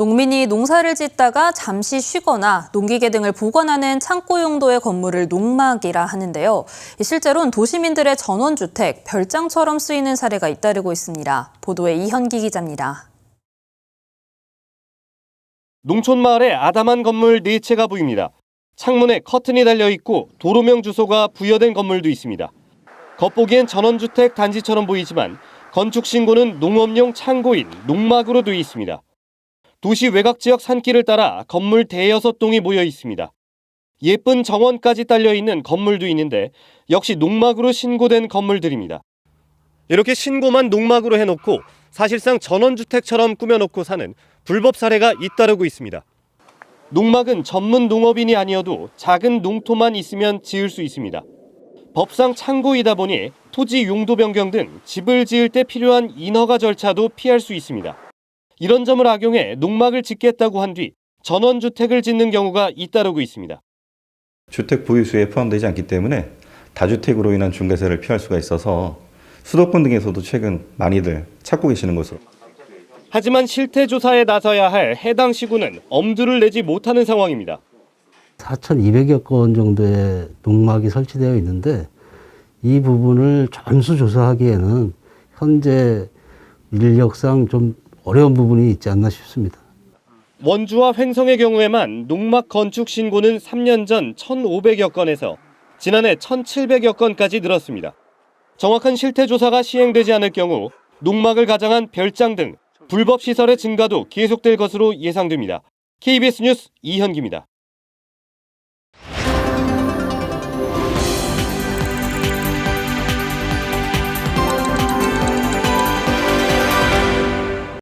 농민이 농사를 짓다가 잠시 쉬거나 농기계 등을 보관하는 창고 용도의 건물을 농막이라 하는데요. 실제로는 도시민들의 전원주택, 별장처럼 쓰이는 사례가 잇따르고 있습니다. 보도에 이현기 기자입니다. 농촌 마을에 아담한 건물 4채가 보입니다. 창문에 커튼이 달려 있고 도로명 주소가 부여된 건물도 있습니다. 겉보기엔 전원주택 단지처럼 보이지만 건축 신고는 농업용 창고인 농막으로 되어 있습니다. 도시 외곽 지역 산길을 따라 건물 대여섯 동이 모여 있습니다. 예쁜 정원까지 딸려 있는 건물도 있는데 역시 농막으로 신고된 건물들입니다. 이렇게 신고만 농막으로 해놓고 사실상 전원주택처럼 꾸며놓고 사는 불법 사례가 잇따르고 있습니다. 농막은 전문 농업인이 아니어도 작은 농토만 있으면 지을 수 있습니다. 법상 창고이다 보니 토지 용도 변경 등 집을 지을 때 필요한 인허가 절차도 피할 수 있습니다. 이런 점을 악용해 농막을 짓겠다고 한 뒤 전원주택을 짓는 경우가 잇따르고 있습니다. 주택 보유수에 포함되지 않기 때문에 다주택으로 인한 중개세를 피할 수가 있어서 수도권 등에서도 최근 많이들 찾고 계시는 것으로 하지만 실태 조사에 나서야 할 해당 시군은 엄두를 내지 못하는 상황입니다. 4,200여 건 정도의 농막이 설치되어 있는데 이 부분을 전수 조사하기에는 현재 인력상 좀 어려운 부분이 있지 않나 싶습니다. 원주와 횡성의 경우에만 농막 건축 신고는 3년 전 1,500여 건에서 지난해 1,700여 건까지 늘었습니다. 정확한 실태 조사가 시행되지 않을 경우 농막을 가장한 별장 등 불법 시설의 증가도 계속될 것으로 예상됩니다. KBS 뉴스 이현기입니다.